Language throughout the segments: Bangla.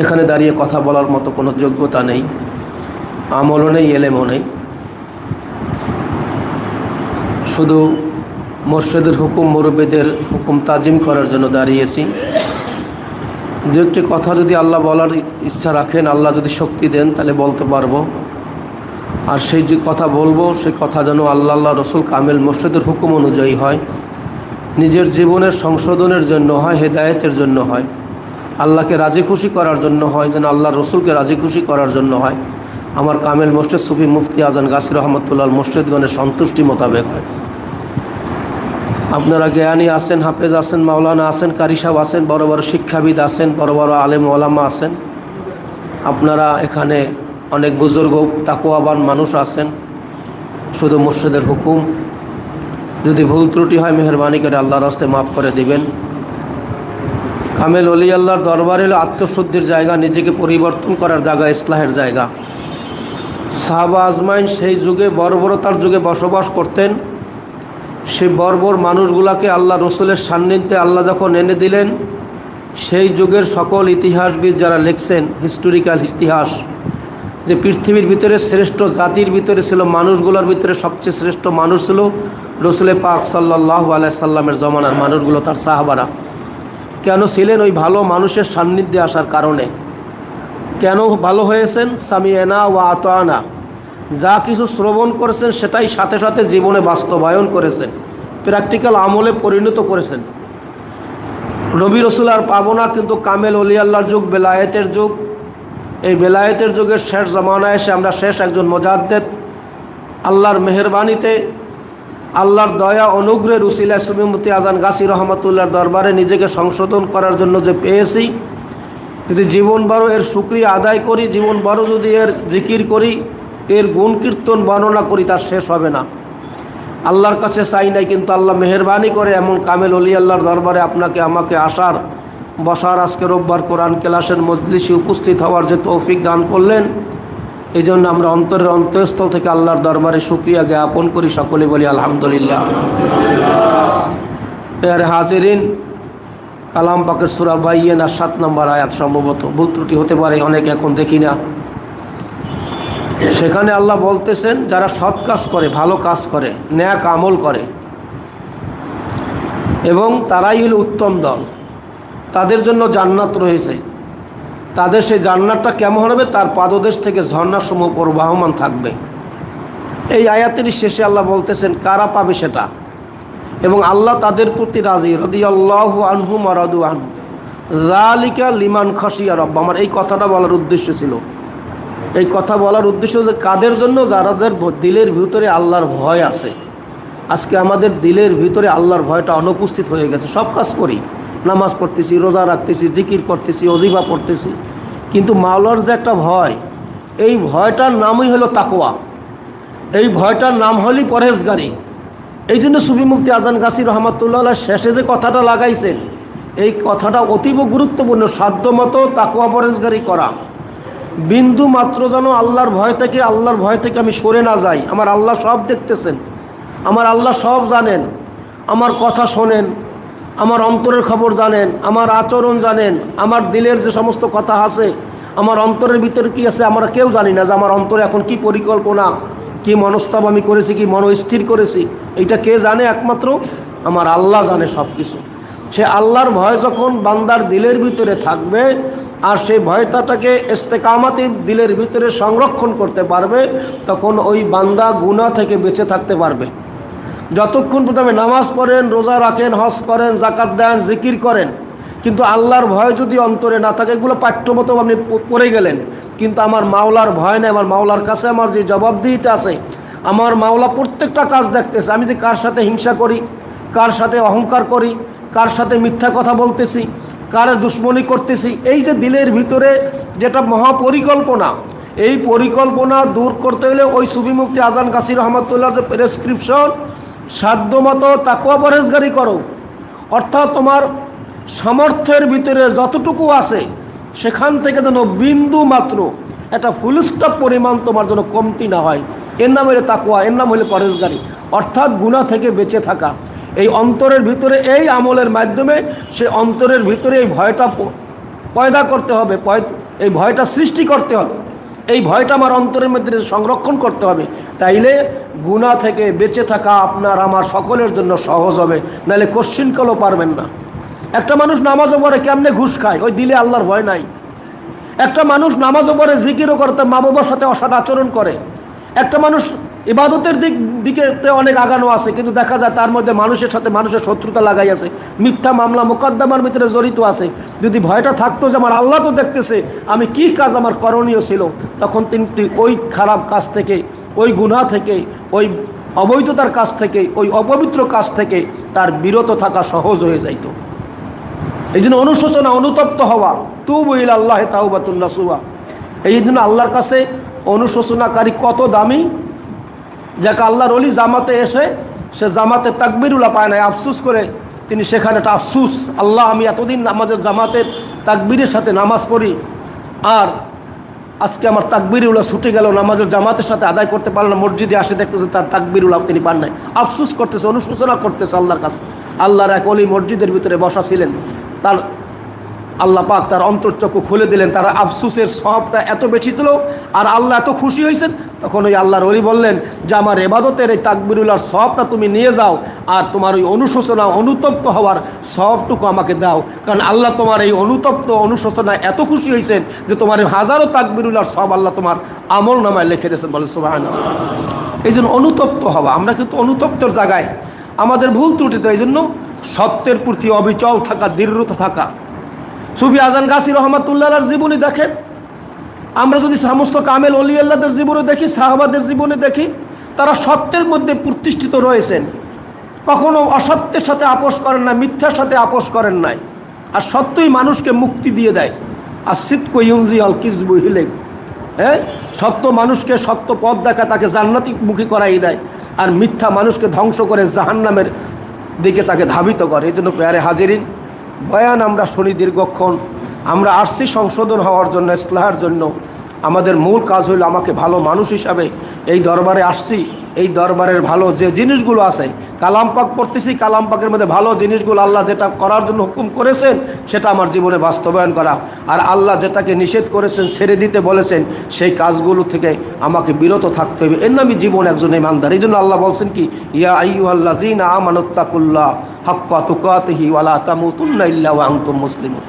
এখানে দাঁড়িয়ে কথা বলার মতো কোনো যোগ্যতা নেই, আমলও নেই, এলেমও নেই। শুধু মোর্শেদের হুকুম, মুরব্বীদের হুকুম তাজিম করার জন্য দাঁড়িয়েছি। দু একটি কথা যদি আল্লাহ বলার ইচ্ছা রাখেন, আল্লাহ যদি শক্তি দেন, তাহলে বলতে পারব। আর সেই যে কথা বলব সেই কথা যেন আল্লাহ আল্লাহ রসুল কামেল মোর্শেদের হুকুম অনুযায়ী হয়। নিজের জীবনের সংশোধনের জন্য হয়, হেদায়েতের জন্য হয়। আল্লাহকে রাজি খুশি করার জন্য হয়, যেন আল্লাহ রসুলকে রাজি খুশি করার জন্য হয়। আমার কামেল মোর্শেদ সুফি মুফতি আজান গাছির রহমতুল্লাহ মোর্শেদগণের সন্তুষ্টি মোতাবেক হয়। আপনারা জ্ঞানী আছেন, হাফেজ আছেন, মাওলানা আছেন, কারি সাহেব আছেন, বড় বড় শিক্ষাবিদ আছেন, বড় বড় আলেম ওলামা আছেন। আপনারা এখানে অনেক বুজুর্গ, তাকুয়াবান মানুষ আছেন। শুধু মুর্শিদের হুকুম, যদি ভুল ত্রুটি হয়, মেহরবানি করে আল্লাহর রাস্তে মাফ করে দিবেন। কামেল অলি আল্লাহর দরবার হলো আত্মশুদ্ধির জায়গা, নিজেকে পরিবর্তন করার জায়গা, ইসলাহের জায়গা। সাহাবা আজমাইন সেই যুগে বর্বরতার যুগে বসবাস করতেন। সেই বর্বর মানুষগুলাকে আল্লাহ রসুলের সান্নিধ্যে আল্লাহ যখন এনে দিলেন, সেই যুগের সকল ইতিহাসবিদ যারা লিখছেন হিস্টোরিক্যাল ইতিহাস, যে পৃথিবীর ভিতরে শ্রেষ্ঠ জাতির ভিতরে ছিল, মানুষগুলোর ভিতরে সবচেয়ে শ্রেষ্ঠ মানুষ ছিল রসুলে পাক সাল্লাহ আলাইসাল্লামের জমানার মানুষগুলো, তার সাহাবারা। কেন ছিলেন ওই ভালো মানুষের সান্নিধ্যে আসার কারণে? কেন ভালো হয়েছেন? সামিয়ানা ও আতোয়ানা যা কিছু শ্রবণ করেছেন, সেটাই সাথে সাথে জীবনে বাস্তবায়ন করেছেন, প্র্যাকটিক্যাল আমলে পরিণত করেছেন। নবী রসুল আর পাবো না, কিন্তু কামেল অলি আল্লাহর যুগ, বেলায়েতের যুগ। এই বেলায়েতের যুগের শেষ জমানায় এসে আমরা শেষ একজন মোজাদ্দেদ, আল্লাহর মেহরবানিতে আল্লাহর দয়া, অনুগ্রহের উসিলা সুমিমতি আজান গাছি রহমতুল্লাহর দরবারে নিজেকে সংশোধন করার জন্য যে পেয়েছি, যদি জীবন বড় এর সুক্রিয়া আদায় করি, জীবন বড় যদি এর জিকির করি, এর গুণ কীর্তন বর্ণনা করি, তার শেষ হবে না। আল্লাহর কাছে চাই নাই, কিন্তু আল্লাহ মেহরবানি করে এমন কামেল অলি আল্লাহর দরবারে আপনাকে, আমাকে আসার, বসার আজকে রোববার কোরআন ক্লাসের মজলিসে উপস্থিত হওয়ার যে তৌফিক দান করলেন এই জন্য আমরা অন্তরের অন্তঃস্থল থেকে আল্লাহর দরবারে সুক্রিয়া জ্ঞাপন করি, সকলে বলি আলহামদুলিল্লাহ। এর হাজিরিন, কালাম পাকের সুরা বাইয়ে না সাত নম্বর আয়াত সম্ভবত ভুল ত্রুটি হতে পারে, অনেক এখন দেখি না। সেখানে আল্লাহ বলতেছেন, যারা সৎ কাজ করে, ভালো কাজ করে, ন্যাক আমল করে, এবং তারাই হলো উত্তম দল, তাদের জন্য জান্নাত রয়েছে। তাদের সেই জান্নাতটা কেমন হবে? তার পাদদেশ থেকে ঝর্ণাসমূহ প্রবাহমান থাকবে। এই আয়াতেরই শেষে আল্লাহ বলতেছেন, কারা পাবে সেটা? এবং আল্লাহ তাদের প্রতি রাজি রদি আল্লাহ আনহু মারাদু আনহু। জালিকা লিমান খাসিয়া রব্বা। আমার এই কথাটা বলার উদ্দেশ্য ছিল। এই কথা বলার উদ্দেশ্য যে কাদের জন্য? যারাদের দিলের ভিতরে আল্লাহর ভয় আছে। আজকে আমাদের দিলের ভিতরে আল্লাহর ভয়টা অনুপস্থিত হয়ে গেছে। সব কাজ করি। নামাজ পড়তেছি, রোজা রাখতেছি, জিকির করতেছি অজিবা পড়তেছি। কিন্তু মাওলার যে একটা ভয়, এই ভয়টার নামই হলো তাকোয়া এই ভয়টার নাম হলই পরেশগারি এই জন্য সুবি মুফতি আজান গাছি রহমতুল্লাহ শেষে যে কথাটা লাগাইছেন, এই কথাটা অতীব গুরুত্বপূর্ণ সাধ্যমতো তাকোয়া পরেশগারি করা। বিন্দু মাত্র যেন আল্লাহর ভয় থেকে, আল্লাহর ভয় থেকে আমি সরে না যাই। আমার আল্লাহ সব দেখতেছেন, আমার আল্লাহ সব জানেন, আমার কথা শোনেন। আমার অন্তরের খবর জানেন, আমার আচরণ জানেন, আমার দিলের যে সমস্ত কথা আছে, আমার অন্তরের ভিতরে কি আছে আমরা কেউ জানি না যে আমার অন্তরে এখন কি পরিকল্পনা, কি মনস্তাব আমি করেছি, কি মনস্থির করেছি এইটা কে জানে একমাত্র? আমার আল্লাহ জানে সব কিছু সে আল্লাহর ভয় যখন বান্দার দিলের ভিতরে থাকবে, আর সেই ভয়টাটাকে ইস্তেকামাতির দিলের ভিতরে সংরক্ষণ করতে পারবে, তখন ওই বান্দা গুণা থেকে বেঁচে থাকতে পারবে। যতক্ষণ প্রথমে নামাজ পড়েন, রোজা রাখেন, হজ করেন জাকাত দেন, জিকির করেন, কিন্তু আল্লাহর ভয় যদি অন্তরে না থাকে, এগুলো পাঠ্যমতো আপনি পড়ে গেলেন। কিন্তু আমার মাওলার ভয় নেই, আমার মাওলার কাছে আমার যে জবাবদিহিতে আছে, আমার মাওলা প্রত্যেকটা কাজ দেখতেছে। আমি যে কার সাথে হিংসা করি, কার সাথে অহংকার করি, কার সাথে মিথ্যা কথা বলতেছি কার দুশ্মনী করতেছি, এই যে দিলের ভিতরে যেটা মহাপরিকল্পনা, এই পরিকল্পনা দূর করতে হলে ওই সুবিমুক্তি আজান কাসির রহমতুল্লাহ যে প্রেসক্রিপশন সাধ্যমতো তাকুয়া পরেজগারি করো। অর্থাৎ তোমার সামর্থ্যের ভিতরে যতটুকু আছে, সেখান থেকে যেন বিন্দু মাত্র একটা ফুলস্টপ পরিমাণ তোমার যেন কমতি না হয়। এর নাম হলে তাকুয়া, এর নাম হলে পরেজগারি অর্থাৎ গুণা থেকে বেঁচে থাকা। এই অন্তরের ভিতরে এই আমলের মাধ্যমে সে অন্তরের ভিতরে এই ভয়টা পয়দা করতে হবে এই ভয়টা সৃষ্টি করতে হবে। এই ভয়টা আমার অন্তরের মধ্যে সংরক্ষণ করতে হবে। তাইলে গুণা থেকে বেঁচে থাকা আপনার আমার সকলের জন্য সহজ হবে, নাহলে কোশ্চিনকালও পারবেন না। একটা মানুষ নামাজও পড়ে কেমনে ঘুষ খায়? ওই দিলে আল্লাহর ভয় নাই। একটা মানুষ নামাজও পড়ে, জিকিরও করে, তার মা বাবার সাথে অসৎ আচরণ করে। একটা মানুষ ইবাদতের দিক দিকে অনেক আগানো আছে, কিন্তু দেখা যায় তার মধ্যে মানুষের সাথে মানুষের শত্রুতা লাগাই আছে। মিথ্যা মামলা, মোকদ্দমার ভিতরে জড়িত আছে। যদি ভয়টা থাকতো যে আমার আল্লাহ তো দেখতেছে, আমি কি কাজ আমার করণীয় ছিল? তখন তিনি ওই খারাপ কাজ থেকে ওই গুনাহ থেকে, ওই অবৈধতার কাজ থেকে, ওই অপবিত্র কাজ থেকে তার বিরত থাকা সহজ হয়ে যাইত। এই জন্য অনুশোচনা, অনুতপ্ত হওয়া তু বইল আল্লাহ তাওবাতুল্লা সুয়া এই জন্য আল্লাহর কাছে অনুশোচনাকারী কত দামি, যাকে আল্লাহর অলি জামাতে এসে, সে জামাতে তাকবিরুল্লাহ পায় না আফসুস করে, তিনি সেখানে একটা আফসুস, আল্লাহ আমি এতদিন নামাজের জামাতের তাকবিরের সাথে নামাজ পড়ি, আর আজকে আমার তাকবিরুল্লাহ ছুটে গেল, নামাজের জামাতের সাথে আদায় করতে পারল না, মসজিদে আসে দেখতেছে তার তাকবিরুল্লাহ তিনি পান নাই। আফসুস করতেছে, অনুশোচনা করতেছে আল্লাহর কাছে। আল্লাহর এক অলি মসজিদের ভিতরে বসা ছিলেন। তার আল্লাহ পাক তার অন্তর্চক্ষু খুলে দিলেন। তার আফসুসের সবটা এত বেশি ছিল আর আল্লাহ এত খুশি হয়েছেন। তখন ওই আল্লাহর অলি বললেন, যে আমার এবাদতের এই তাকবিরুল্লাহর সবটা তুমি নিয়ে যাও আর তোমার ওই অনুশোচনা, অনুতপ্ত হওয়ার সবটুকু আমাকে দাও। কারণ আল্লাহ তোমার এই অনুতপ্ত অনুশোচনা এত খুশি হয়েছেন যে তোমার হাজারো তাকবিরুল্লাহর সব আল্লাহ তোমার আমল নামায় লিখে দিয়েছেন বলে সুবাহ এই জন্য অনুতপ্ত হওয়া, আমরা কিন্তু অনুতপ্তর জায়গায়। আমাদের ভুল ত্রুটিতে এই জন্য সত্যের প্রতি অবিচল থাকা, দৃঢ়তা থাকা। সুফি আজান গাছি রহমাতুল্লাহর জীবনী দেখেন। আমরা যদি সমস্ত কামেল অলি আল্লাহদের জীবনে দেখি, সাহাবাদের জীবনে দেখি, তারা সত্যের মধ্যে প্রতিষ্ঠিত রয়েছেন। কখনো অসত্যের সাথে আপোষ করেন না, মিথ্যার সাথে আপোষ করেন নাই। আর সত্যই মানুষকে মুক্তি দিয়ে দেয়। আর সিতকো ইউজি অল কিসবু হিলেক। হ্যাঁ? সত্য মানুষকে সত্য পথ দেখা তাকে জান্নাতি মুখী করাই দেয়। আর মিথ্যা মানুষকে ধ্বংস করে জাহান্নামের দিকে তাকে ধাবিত করে। এই জন্য পেয়ারে হাজিরিন বয়ান আমরা শুনি দীর্ঘক্ষণ। আমরা আসছি সংশোধন হওয়ার জন্য, ইসলাহার জন্য। আমাদের মূল কাজ হইল আমাকে ভালো মানুষ হিসাবে এই দরবারে আসছি। এই দরবারের ভালো যে জিনিসগুলো আছে, কালাম পাক পড়তেছি, কালাম পাকের মধ্যে ভালো জিনিসগুলো আল্লাহ যেটা করার জন্য হুকুম করেছেন, সেটা আমার জীবনে বাস্তবায়ন করা। আর আল্লাহ যেটাকে নিষেধ করেছেন, ছেড়ে দিতে বলেছেন, সেই কাজগুলো থেকে আমাকে বিরত থাকতে হবে। এর নামই জীবন একজন ইমানদার। এই জন্য আল্লাহ বলছেন কি, ইয়া আইয়ু আল্লাহ জিনা আমানুত্তাকুল্লাহ হাক্কা তুকাতিহি ওয়ালা তামুতুন্না ইল্লা ওয়া আনতুম মুসলিমুন।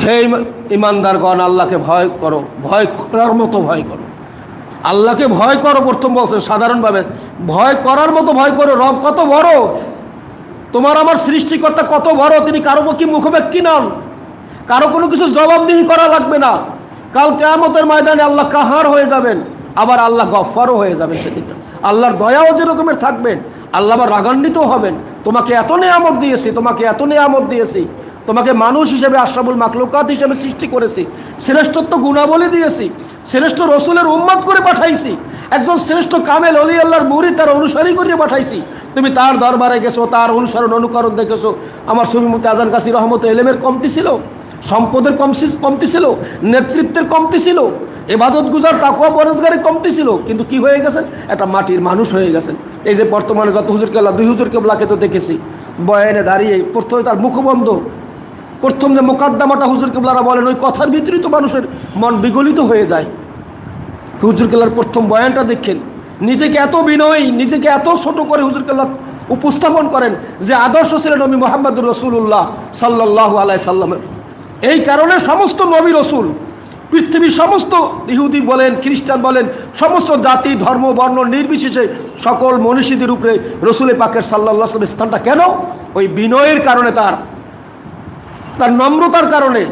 হে ইমা- ইমানদারগণ, আল্লাহকে ভয় করো, ভয় করার মতো ভয় করো। আল্লাহকে ভয় করো, প্রথম বলছে সাধারণভাবে, ভয় করার মতো ভয় করো, রব কত বড়? তোমার আমার সৃষ্টিকর্তা কত বড়? তিনি কারও কি মুখব্যাক্ষী নন? কারও কোনো কিছু জবাবদিহি করা লাগবে না। কাল কেয়ামতের ময়দানে আল্লাহ কাহার হয়ে যাবেন? আবার আল্লাহ গফারও হয়ে যাবেন সেদিকে আল্লাহর দয়াও যেরকমের থাকবেন, আল্লাহ আবার রাগান্বিত হবেন। তোমাকে এত নেয়ামত দিয়েছি, তোমাকে এত নেয়ামত দিয়েছি, তোমাকে মানুষ হিসেবে, আশরাফুল মাকলুকাত হিসেবে সৃষ্টি করেছি, শ্রেষ্ঠত্ব গুণাবলী দিয়েছি, শ্রেষ্ঠ রসুলের উম্মাদ করে পাঠাইছি, একজন শ্রেষ্ঠ কামেল অলি আল্লাহর মুড়ি তার অনুসারী করিয়ে পাঠাইছি। তুমি তার দরবারে গেছো, তার অনুসরণ, অনুকরণ দেখেছ। আমার সুমিমতি আজান কাসির রহমত এলেমের কমতি ছিল। সম্পদের কমতি কমতি ছিল, নেতৃত্বের কমতি ছিল, এবাদত গুজার তাকুয়া বরজগারে কমতি ছিল, কিন্তু কি হয়ে গেছেন একটা মাটির মানুষ হয়ে গেছেন এই যে বর্তমানে যত হুজুর কেবলা দুই হুজুর কেবলাকে তো দেখেছি, বয়ানে দাঁড়িয়ে প্রথমে তার মুখবন্ধ, প্রথম যে মোকাদ্দামাটা হুজুর কেবলারা বলেন, ওই কথার ভিতরেই তো মানুষের মন বিগলিত হয়ে যায়। হুজুর কেল্লার প্রথম বয়ানটা দেখেন, নিজেকে এত বিনয়ী, নিজেকে এত ছোট করে হুজুর কেল্লা উপস্থাপন করেন যে আদর্শ ছিলেন নবী মোহাম্মদুর রসুল্লাহ সাল্লাহ আলাই সাল্লামের। এই কারণে সমস্ত নবী রসুল, পৃথিবীর সমস্ত ইহুদি বলেন, খ্রিস্টান বলেন, সমস্ত জাতি, ধর্ম, বর্ণ নির্বিশেষে সকল মনীষীদের উপরে রসুলের পাকের সাল্লাহ স্থানটা কেন? ওই বিনয়ের কারণে তার তার নম্রতার কারণে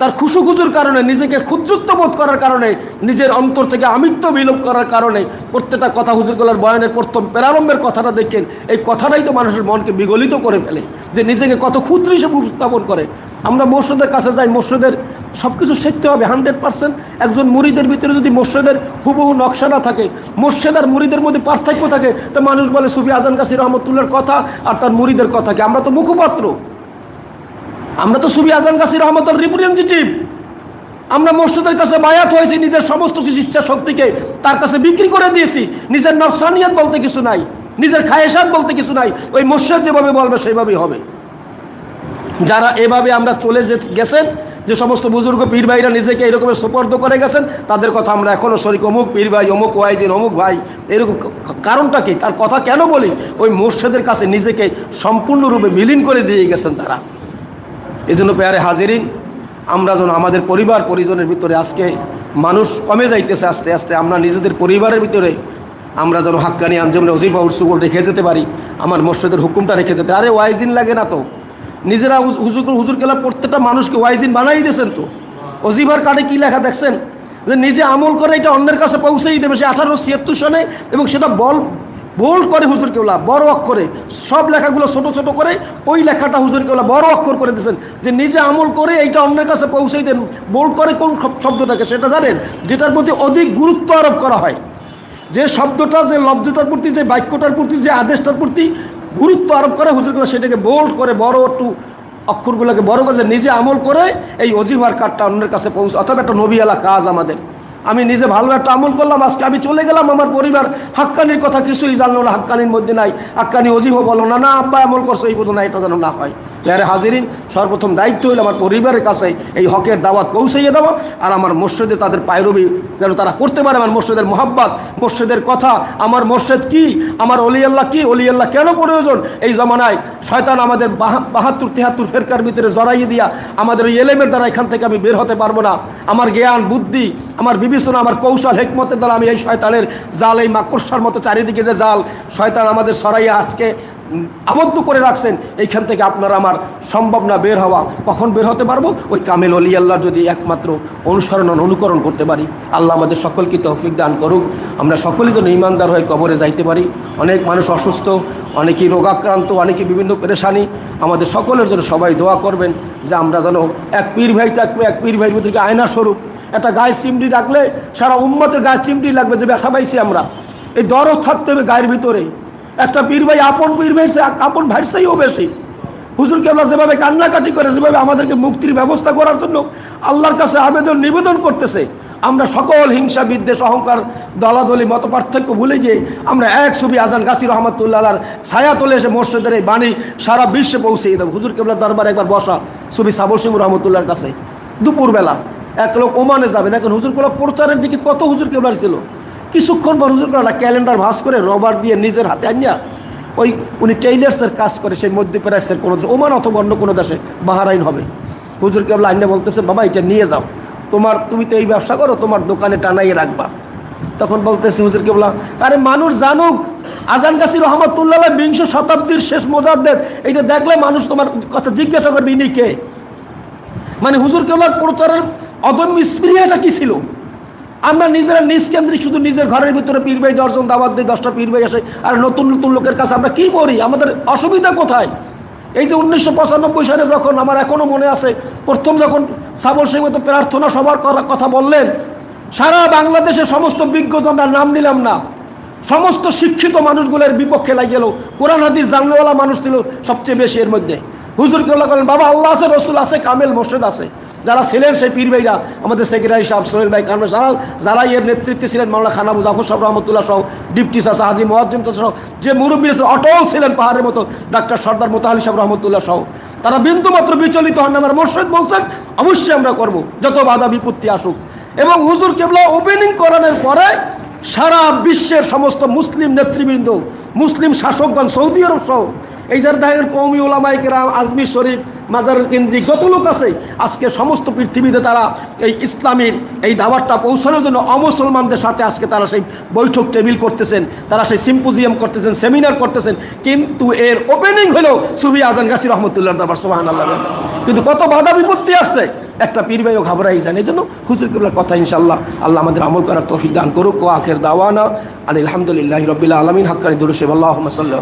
তার খুশুখুজুর কারণে, নিজেকে ক্ষুদ্রত্ব বোধ করার কারণে, নিজের অন্তর থেকে আমিত্ব বিলোপ করার কারণে প্রত্যেকটা কথা হুজুরগুলার বয়ানের প্রথম প্রারম্ভের কথাটা দেখেন। এই কথাটাই তো মানুষের মনকে বিগলিত করে ফেলে, যে নিজেকে কত ক্ষুদ্র হিসেবে উপস্থাপন করে। আমরা মোর্শেদের কাছে যাই মোর্শেদের সব কিছু শিখতে হবে হান্ড্রেড পার্সেন্ট। একজন মুড়িদের ভিতরে যদি মোর্শেদের হুবহু নকশা না থাকে মোর্শেদ আর মুড়িদের মধ্যে পার্থক্য থাকে, তো মানুষ বলে সুফি আজান কাসির রহমতুল্লার কথা আর তার মুড়িদের কথা কি আমরা তো মুখপাত্র। আমরা তো সুবি আজান কাসির রহমতের রিপ্রেজেন্টেটিভ আমরা মসজিদের কাছে বায়াত হয়েছি, নিজের সমস্ত কিছু ইচ্ছা শক্তিকে তার কাছে বিক্রি করে দিয়েছি। নিজের নফসানিয়াত বলতে কিছু নাই, নিজের খায়েসাত বলতে কিছু নাই, ওই মসজিদ যেভাবে বলবে সেইভাবেই হবে। যারা এভাবে আমরা চলে যে গেছেন, যে সমস্ত বুজুর্গ পীর ভাইরা নিজেকে এরকমের সুপর্দ করে গেছেন, তাদের কথা আমরা এখনও শরিক, অমুক পীর ভাই অমুক ওয়াইজিন, অমুক ভাই, এরকম কারণটা কি? তার কথা কেন বলি? ওই মোর্শেদের কাছে নিজেকে সম্পূর্ণরূপে বিলীন করে দিয়ে গেছেন তারা। এই জন্য পেয়ারে হাজিরিন, আমরা যেন আমাদের পরিবার পরিজনের ভিতরে আজকে মানুষ কমে যাইতেছে আস্তে আস্তে, আমরা নিজেদের পরিবারের ভিতরে আমরা যেন হাক্কানি আঞ্জমনে অজিফা উৎসুকুল রেখে যেতে পারি, আমার মসজিদের হুকুমটা রেখে যেতে। আরে ওয়াইজিন লাগে না তো। নিজেরা হুজ- হুজুর হুজুর কেলা প্রত্যেকটা মানুষকে ওয়াইজিন বানাই দিয়েছেন তো। অজিফার কার্ডে কী লেখা দেখছেন? যে নিজে আমল করে এটা অন্যের কাছে পৌঁছেই দেবে, সে আঠারোশো ছিয়াত্তর সনে এবং সেটা বল বোল্ড করে হুজুর কেউলা বড় অক্ষরে, সব লেখাগুলো ছোট ছোট করে ওই লেখাটা হুজুর কেউলা বড় অক্ষর করে দিয়েছেন যে নিজে আমল করে এইটা অন্যের কাছে পৌঁছে দেন। বোল্ড করে কোন শব্দটাকে সেটা জানেন? যেটার প্রতি অধিক গুরুত্ব আরোপ করা হয়। যে শব্দটা, যে লব্ধটার প্রতি, যে বাক্যটার প্রতি, যে আদেশটার প্রতি গুরুত্ব আরোপ করে হুজুর কেবলা সেটাকে বোল্ড করে বড় একটু অক্ষরগুলোকে বড় করে নিজে আমল করে এই অজিভার কার্ডটা অন্যের কাছে পৌঁছে অথবা একটা নবীওয়ালা কাজ আমাদের। আমি নিজে ভালো একটা আমল করলাম, আজকে আমি চলে গেলাম, আমার পরিবার হাক্কানির কথা কিছুই জানলো না, হাক্কানির মধ্যে নাই। হাক্কানি অজীব বলো না না, আব্বা, আমল করছে, এই বোধ না, এটা যেন না হয়। ইয়ারে হাজিরিন, সর্বপ্রথম দায়িত্ব হইল আমার পরিবারের কাছে এই হকের দাওয়াত পৌঁছাইয়ে দেওয়া আর আমার মসজিদে তাদের পায়রবি যেন তারা করতে পারে। আমার মসজিদের মোহাব্বত, মসজিদের কথা, আমার মসজিদ কি, আমার অলি আল্লাহ কি, অলি আল্লাহ কেন প্রয়োজন? এই জমানায় শয়তান আমাদের বাহা- বাহাত্তর, তেহাত্তর ফেরকার ভিতরে জড়াইয়ে দিয়া আমাদের ওই এলেমের দ্বারা এখান থেকে আমি বের হতে পারব না। আমার জ্ঞান, বুদ্ধি, আমার বিবেচনা, আমার কৌশল, হেকমতের দ্বারা আমি এই শয়তানের জাল, এই মাকড়সার মতো চারিদিকে যে জাল, শয়তান আমাদের সরাইয়া আজকে আবদ্ধ করে রাখছেন, এইখান থেকে আপনার আমার সম্ভব না বের হওয়া কখন বের হতে পারব? ওই কামেল অলি আল্লাহ যদি একমাত্র অনুসরণ অনুকরণ করতে পারি, আল্লাহ আমাদের সকলকে তৌফিক দান করুক। আমরা সকলেই যেন ইমানদার হয়ে কবরে যাইতে পারি। অনেক মানুষ অসুস্থ, অনেকেই রোগাক্রান্ত, অনেকে বিভিন্ন পেরেশানি। আমাদের সকলের জন্য সবাই দোয়া করবেন যে আমরা যেন এক পীর ভাই থাকবে, এক পীর ভাইয়ের ভিতরে আয়না স্বরূপ। একটা গায়ে চিমড়ি রাখলে সারা উম্মতের গায়ে চিমড়ি লাগবে যে ব্যথা পাইছি আমরা। এই দরদ থাকতে হবে গায়ের ভিতরে। একটা পীর ভাই, আপন পীর ভাই আপন ভাইয়ের চেয়েও বেশি। হুজুর কেবলা যেভাবে কান্নাকাটি করে, যেভাবে আমাদেরকে মুক্তির ব্যবস্থা করার জন্য আল্লাহর কাছে আবেদন, নিবেদন করতেছে, আমরা সকল হিংসা, বিদ্বেষ, অহংকার, দলাদলি মত পার্থক্য ভুলে গিয়ে আমরা এক ছবি আজান গাছির রহমতুল্লাহ ছায়া তোলে এসে মসজিদের এই বাণী সারা বিশ্বে পৌঁছে দেবো হুজুর কেবলার দরবার একবার বসা, ছবি সাবর সিং রহমতুল্লাহর কাছে। দুপুরবেলা এক লোক ওমানে যাবে। দেখেন হুজুর কেবলা প্রচারের দিকে কত হুজুর কেবলার ছিল। কিছুক্ষণ পর হুজুর কেবলা ক্যালেন্ডার ভাস করে রবার দিয়ে নিজের হাতে আনিয়া ওই উনি টেইলার্সের কাজ করে, সেই মধ্যপ্রাচ্যের কোনো ওমান অথবা অন্য কোনো দেশে বাহারাইন হবে। হুজুর কেবলা আইনে বলতেছে, বাবা, এটা নিয়ে যাও। তোমার তুমি তো এই ব্যবসা করো, তোমার দোকানে টানাইয়ে রাখবা। তখন বলতেছে হুজুর কেবলা, আরে মানুষ জানুক, আজান কাসির রহমতুল্লাহ বিংশ শতাব্দীর শেষ মোজাদ্দের এইটা দেখলে মানুষ তোমার কথা জিজ্ঞাসা করবে, ইনি কে? মানে হুজুর কেবলার প্রচারের অদম্য স্পৃহাটা কি ছিল? আমরা নিজেরা নিজকেন্দ্রিক শুধু নিজের ঘরের ভিতরে পীর ভাই দর্শন দাওয়াত দিই দশটা পীর ভাই আসে, আর নতুন নতুন লোকের কাছে আমরা কি করি? আমাদের অসুবিধা কোথায়? এই যে উনিশশো পঁচানব্বই সালে যখন আমার এখনও মনে আছে, প্রথম যখন সাবল সিং মতো প্রার্থনা সবার কথা বললেন, সারা বাংলাদেশের সমস্ত বিজ্ঞজনরা নাম নিলাম না। সমস্ত শিক্ষিত মানুষগুলোর বিপক্ষে লাগে গেল কোরআন, হাদিস, জানলেওয়ালা মানুষ ছিল সবচেয়ে বেশি এর মধ্যে। হুজুর কেবলা করেন বাবা, আল্লাহ আছে, রসুল আছে, কামেল, মোর্শেদ আছে। যারা ছিলেন সেই পীর ভাইরা, আমাদের সেক্রেটারি সাহেব সোহেল ভাই কামরা যারা এর নেতৃত্বে ছিলেন, মাওলানা খানাবু জাফর সাহেব রহমতুল্লাহ সহ, ডিপটি চাষা হাজি মোয়াজ্জিম সহ, যে মুরব্বী অটল ছিলেন পাহাড়ের মতো, ডাক্তার সর্দার মোতাহালি সাহেব রহমতুল্লাহ সহ তারা বিন্দু মাত্র বিচলিত হন। আমার মোর্শেদ বলছেন, অবশ্যই আমরা করব, যত বাধা বিপত্তি আসুক এবং হুজুর কেবলা ওপেনিং করানোর পরে সারা বিশ্বের সমস্ত মুসলিম নেতৃবৃন্দ, মুসলিম শাসকগণ, সৌদি আরব সহ এই যার দেখেন কৌমি ওলামাই কেরাম আজমির শরীফ, মাজার কেন্দ্রিক যত লোক আছে, আজকে সমস্ত পৃথিবীতে তারা এই ইসলামের এই দাবারটা পৌঁছানোর জন্য অমুসলমানদের সাথে আজকে তারা সেই বৈঠক টেবিল করতেছেন, তারা সেই সিম্পোজিয়াম করতেছেন, সেমিনার করতেছেন, কিন্তু এর ওপেনিং হলো সুবি আজান গাছি রহমতুল্লাহ দাবার সোহান আল্লাহ কিন্তু কত বাধা বিপত্তি আসছে, একটা পীর ভাইও ঘাবড়াই যান এই জন্য হুজুর কিবলার কথা ইনশাল্লাহ আল্লাহ আমাদের আমল করার তৌফিক দান করুক, ও আখের দাওয়ানা আলহামদুলিল্লাহ রবিল্লা আলমিন, হাক্কানি দুরুশেব আল্লাহ সাল্লাহ